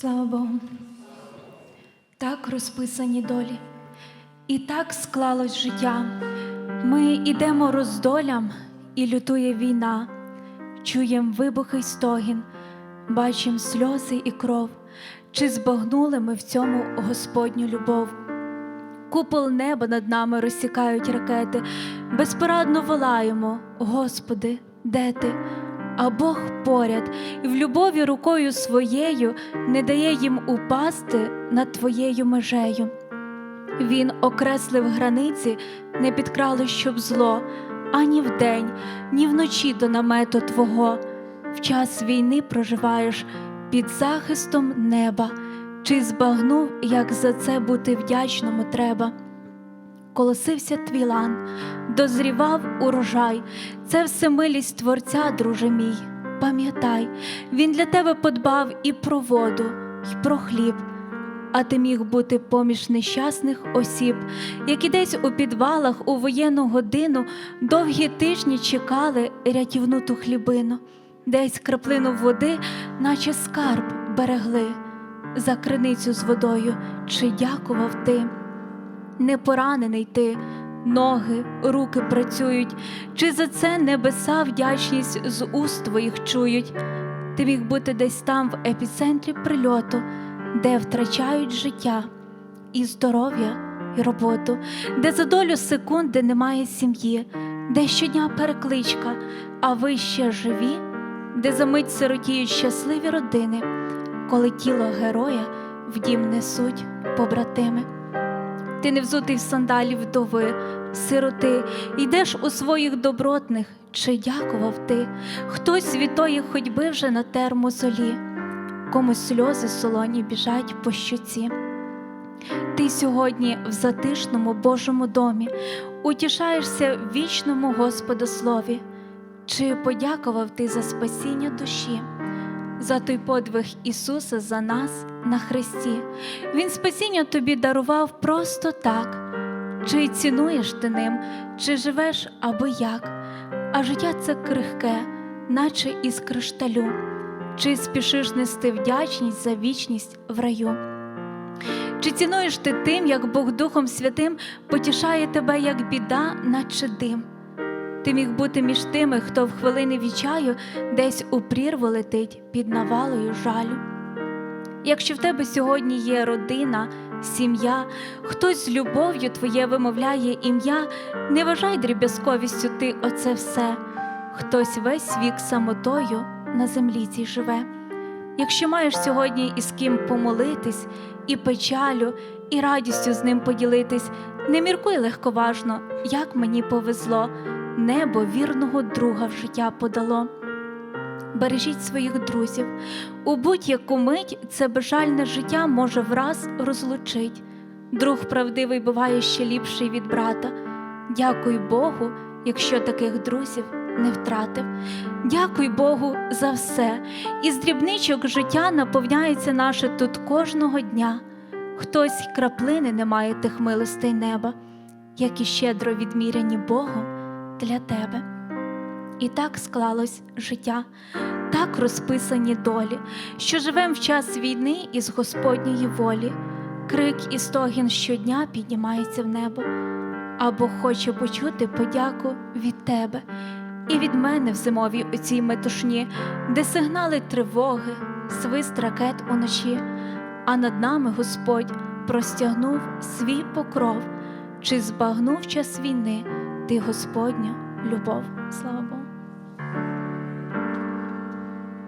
Слава Богу. Так розписані долі, і так склалось життя. Ми ідемо роздолям, і лютує війна, чуєм вибухи й стогін, бачим сльози і кров. Чи збагнули ми в цьому Господню любов? Купол неба над нами розсікають ракети, безпорадно волаємо, Господи, де ти? А Бог поряд, і в любові рукою своєю не дає їм упасти над твоєю межею. Він окреслив границі, не підкрали, щоб зло, ані вдень, ні вночі до намету Твого. В час війни проживаєш під захистом неба, чи збагнув, як за це бути вдячному треба. Колосився твій лан, дозрівав урожай, це все милість Творця, друже мій. Пам'ятай, він для тебе подбав і про воду, і про хліб, а ти міг бути поміж нещасних осіб, які десь у підвалах у воєнну годину довгі тижні чекали рятівну ту хлібину, десь краплину води, наче скарб берегли, за криницю з водою, чи дякував ти? не поранений ти, ноги, руки працюють, чи за це небеса вдячність з уст твоїх чують? Ти міг бути десь там в епіцентрі прильоту, де втрачають життя і здоров'я, і роботу, де за долю секунди немає сім'ї, де щодня перекличка, а ви ще живі, де за мить сиротіють щасливі родини, коли тіло героя в дім несуть побратими. Ти не взутий в сандалі вдови, сироти, йдеш у своїх добротних, чи дякував ти? Хтось від тої ходьби вже на термозолі, комусь сльози солоні біжать по щоці. Ти сьогодні в затишному Божому домі. Утішаєшся в вічному Господа слові, чи подякував ти за спасіння душі, за той подвиг Ісуса за нас на хресті. Він спасіння тобі дарував просто так. Чи цінуєш ти ним, чи живеш аби як, а життя це крихке, наче із кришталю, чи спішиш нести вдячність за вічність в раю. Чи цінуєш ти тим, як Бог Духом Святим потішає тебе, як біда, наче дим? Ти міг бути між тими, хто в хвилини відчаю десь у прірву летить під навалою жалю. Якщо в тебе сьогодні є родина, сім'я, хтось з любов'ю твоє вимовляє ім'я, не вважай дріб'язковістю ти оце все, хтось весь вік самотою на землі цій живе. Якщо маєш сьогодні із ким помолитись, і печалю, і радістю з ним поділитись, не міркуй легковажно, як мені повезло, небо вірного друга в життя подало. Бережіть своїх друзів. У будь-яку мить це безжальне життя може враз розлучить. Друг правдивий буває ще ліпший від брата. Дякуй Богу, якщо таких друзів не втратив. Дякуй Богу за все. Із дрібничок життя наповняється наше тут кожного дня. Хтось краплини не має тих милостей неба, які щедро відміряні Богом для тебе. І так склалось життя, так розписані долі, що живем в час війни із Господньої волі. Крик і стогін щодня піднімається в небо, або хоче почути подяку від тебе і від мене в зимовій оцій метушні, де сигнали тривоги, свист ракет уночі, а над нами Господь простягнув свій покров, чи збагнув час війни ти Господня любов. Слава Богу.